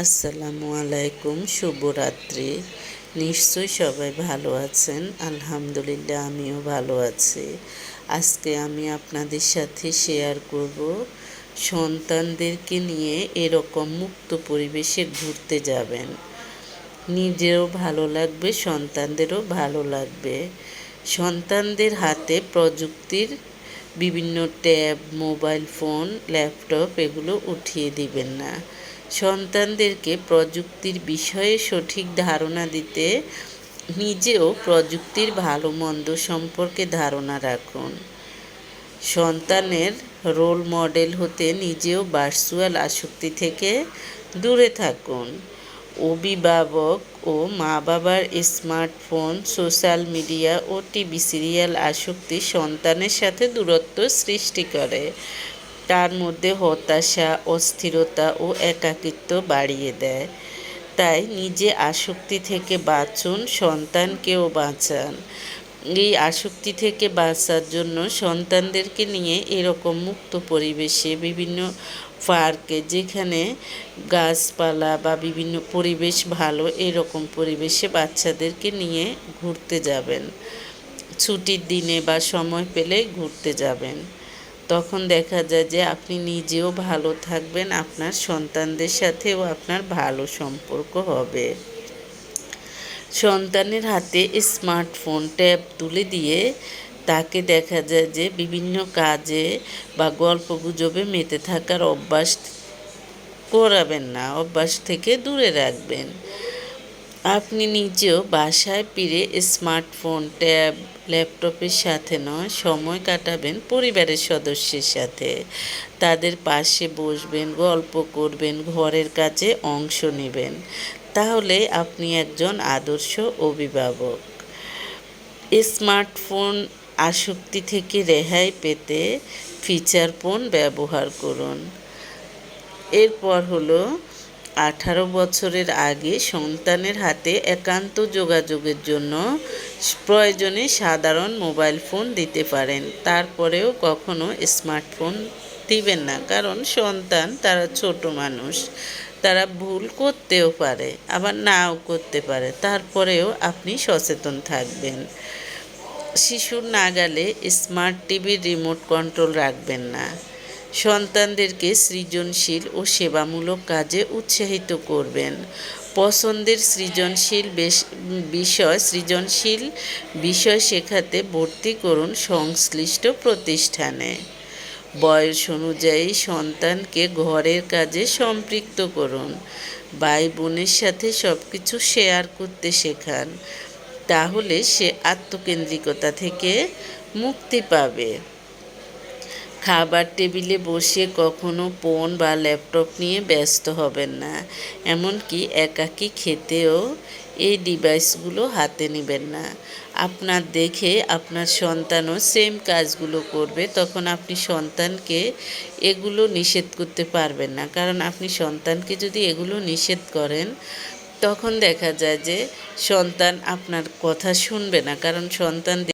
আসসালামু আলাইকুম, শুভরাত্রি। নিশ্চয়ই সবাই ভালো আছেন। আলহামদুলিল্লাহ, আমিও ভালো আছি। আজকে আমি আপনাদের সাথে শেয়ার করব সন্তানদেরকে নিয়ে এরকম মুক্ত পরিবেশে ঘুরতে যাবেন। নিজেরও ভালো লাগবে, সন্তানদেরও ভালো লাগবে। সন্তানদের হাতে প্রযুক্তির বিভিন্ন ট্যাব, মোবাইল ফোন, ল্যাপটপ, এগুলো উঠিয়ে দিবেন না। সন্তানদেরকে প্রযুক্তির বিষয়ে সঠিক ধারণা দিতে নিজেও প্রযুক্তির ভালো মন্দ সম্পর্কে ধারণা রাখুন। সন্তানের রোল মডেল হতে নিজেও ভার্চুয়াল আসক্তি থেকে দূরে থাকুন। অভিভাবক ও মা বাবার স্মার্টফোন সোশ্যাল মিডিয়া ও টিভি সিরিয়াল আসক্তি সন্তানের সাথে দূরত্ব সৃষ্টি করে। তার মধ্যে হতাশা, অস্থিরতা ও একাকিত্ব বাড়িয়ে দেয়। তাই নিজে আসক্তি থেকে বাঁচুন, সন্তানকেও বাঁচান। এই আসক্তি থেকে বাঁচার জন্য সন্তানদেরকে নিয়ে এরকম মুক্ত পরিবেশে বিভিন্ন পার্কে যেখানে গাছপালা বা বিভিন্ন পরিবেশ ভালো, এরকম পরিবেশে বাচ্চাদেরকে নিয়ে ঘুরতে যাবেন। ছুটির দিনে বা সময় পেলে ঘুরতে যাবেন। তখন দেখা যায় যে আপনি নিজেও ভালো থাকবেন, আপনার সন্তানদের সাথেও আপনার ভালো সম্পর্ক হবে। সন্তানের হাতে স্মার্টফোন, ট্যাব তুলে দিয়ে তাকে দেখা যায় যে বিভিন্ন কাজে বা গল্প গুজবে মেতে থাকার অভ্যাস করাবেন না, অভ্যাস থেকে দূরে রাখবেন। আপনি নিজেও বাসায় ফিরে স্মার্টফোন, ট্যাব, ল্যাপটপের সাথে নয়, সময় কাটাবেন পরিবারের সদস্যের সাথে। তাদের পাশে বসবেন, গল্প করবেন, ঘরের কাজে অংশ নেবেন। তাহলে আপনি একজন আদর্শ অভিভাবক। স্মার্টফোন আসক্তি থেকে রেহাই পেতে ফিচার ফোন ব্যবহার করুন। এরপর হলো আঠারো বছরের আগে সন্তানের হাতে একান্ত যোগাযোগের জন্য প্রয়োজনে সাধারণ মোবাইল ফোন দিতে পারেন। তারপরেও কখনো স্মার্টফোন দিবেন না, কারণ সন্তান তারা ছোট মানুষ, তারা ভুল করতেও পারে, আবার নাও করতে পারে, তারপরেও আপনি সচেতন থাকবেন। শিশুর নাগালে স্মার্ট টিভির রিমোট কন্ট্রোল রাখবেন না। সন্তানদেরকে সৃজনশীল ও সেবামূলক কাজে উৎসাহিত করবেন। পছন্দের সৃজনশীল বিষয় সৃজনশীল বিষয় শেখাতে ভর্তি করুন সংশ্লিষ্ট প্রতিষ্ঠানে। বয়স অনুযায়ী সন্তানকে ঘরের কাজে সম্পৃক্ত করুন। ভাই বোনের সাথে সব কিছু শেয়ার করতে শেখান। তাহলে সে আত্মকেন্দ্রিকতা থেকে মুক্তি পাবে। খাবার টেবিলে বসে কখনো ফোন বা ল্যাপটপ নিয়ে ব্যস্ত হবেন না। এমনকি একাকী খেতেও এই ডিভাইসগুলো হাতে নেবেন না। আপনার দেখে আপনার সন্তানও সেম কাজগুলো করবে, তখন আপনি সন্তানকে এগুলো নিষেধ করতে পারবেন না। কারণ আপনি সন্তানকে যদি এগুলো নিষেধ করেন, তখন দেখা যায় যে সন্তান আপনার কথা শুনবে না। কারণ সন্তান